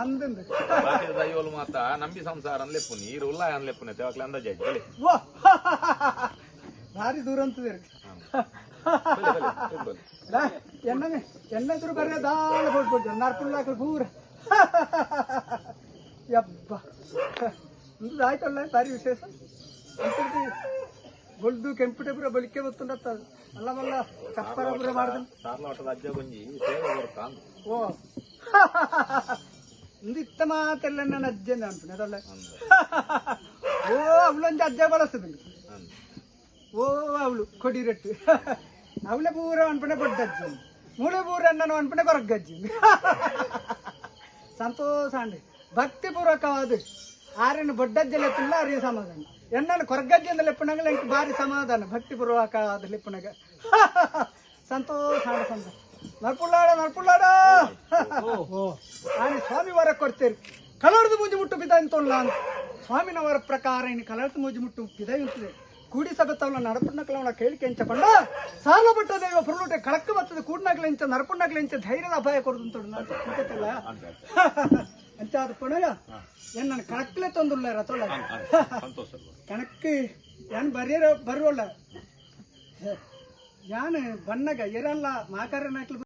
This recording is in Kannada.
ಅಂದಂದು ಬಾಕಿ ದೈವಲು ಮಾತ ನಂಬಿ ಸಂಸಾರ ಅನ್ಲೆಪ್ಪು ನೀರು ಅನ್ಲೆಪ್ಪುನೆ ತೆವಕ್ಲೆ ಅಂದಾಜ್ ಆಯ್ತು ಬಲೆ ಓ ಭಾರಿ ದೂರ ಅಂತದ ಎಣ್ಣೆ ಎಣ್ಣೆ ಎಣ್ಣೆದ್ರು ಬರೀ ದಾಳ ಕೊಟ್ಬಿಟ್ಟು ನರ್ಪುಳ್ಳಾಕ ಪೂರ ಯಬ್ಬ ಒಂದು ಆಯ್ತಲ್ಲ ಭಾರಿ ವಿಶೇಷ ಗೊಳ್ದು ಕೆಂಪುಟೆ ಪುರ ಬಳಿಕೆ ಗೊತ್ತುಂಡತ್ತ ಅಲ್ಲ ಮಲ್ಲ ಕಪ್ಪರ ಪುರ ಮಾಡ್ದ ಅಜ್ಜ. ಓ ಒಂದು ಇತ್ತ ಮಾತೆಲ್ಲ ನನ್ನ ಅಜ್ಜನ ಅನ್ಪಣೆ ಅದಲ್ಲ ಅಂದ ಓ ಅವಳೊಂದು ಅಜ್ಜ ಬಳಸ್ತದೆ ಓ ಅವಳು ಕೊಡಿರಟ್ಟು ಅವಳೆ ಪೂರ ಅನ್ಪಣೆ ಬಡ್ಡಜ್ಜಿ ಮೂಳೆ ಪೂರ ನಾನು ಅನ್ಪಣೆ ಕೊರಗಜ್ಜಿ ಸಂತೋಷ ಅಂಡಿ ಭಕ್ತಿ ಪೂರ್ವಕವಾದ ಆರೇನು ಬಡ್ಡಜ್ಜ ಲೆಪ್ಪಿಲ್ಲ ಆರ್ಯ ಸಮಾಧಾನ ಎಣ್ಣನ್ನು ಕೊರಗಜ್ಜಿ ಅಂದ ಲೆಪ್ಪನಾಗ ಭಾರಿ ಸಮಾಧಾನ ಭಕ್ತಿ ಪೂರ್ವಕವಾದ ಲೆಪ್ಪನಾಗ ಸಂತೋಷ ಅಂಡ ಸಂತ ನಡ್ಪುಳ್ಳಾಡ ನಡ್ಪುಳ್ಳಾಡ ನಾನು ಸ್ವಾಮಿ ವರ ಕೊಡ್ತೇರಿ ಕಲರ್ದು ಮುಂಜಿ ಮುಟ್ಟು ಬಿದ ಅಂತಲ್ಲ ಅಂತ ಸ್ವಾಮಿನವರ ಪ್ರಕಾರ ಇನ್ನು ಕಲರ್ದು ಮುಂಜಿ ಮುಟ್ಟು ಬಿದ ಇಂತಿದೆ ಕೂಡಿ ಸಬತ್ತವನ ನಡಪುಣ್ಣಕ್ಲವನ ಕೇಳಿಕೆ ಎಂಚ ಬಂಡ ಸಾಲ ಬಟ್ಟ ದೈವ ಪುರುಳುಟೆ ಕಳಕ್ಕ ಬರ್ತದೆ ಕೂಡ್ನಾಗ್ಲೆ ಇಂಚ ನರಪುಣ್ಣಾಗ್ಲೆ ಇಂಚ ಧೈರ್ಯದ ಅಪಾಯ ಕೊಡುದು ಅಂತ ಚಿಂತೆಲ್ಲ ಅಂದ ಅಂದ. ಅಂತ ಅದು ಪುಣಗ ಏನ್ ನಾನು ಕಣಕ್ಲೆ ತೊಂದುಲ್ಲ ರತೊಳ ಅಂದ, ಅಂದ. ಸಂತೋಷ ಅಲ್ವಾ? ಕಣಕ್ಕೆ ಏನ್ ಬರೀರ ಬರುವಲ್ಲ ಯಾನ್ ಬನ್ನಗ ಇರಲ್ಲ ಮಾಕಾರ ನಾಕ್ಲು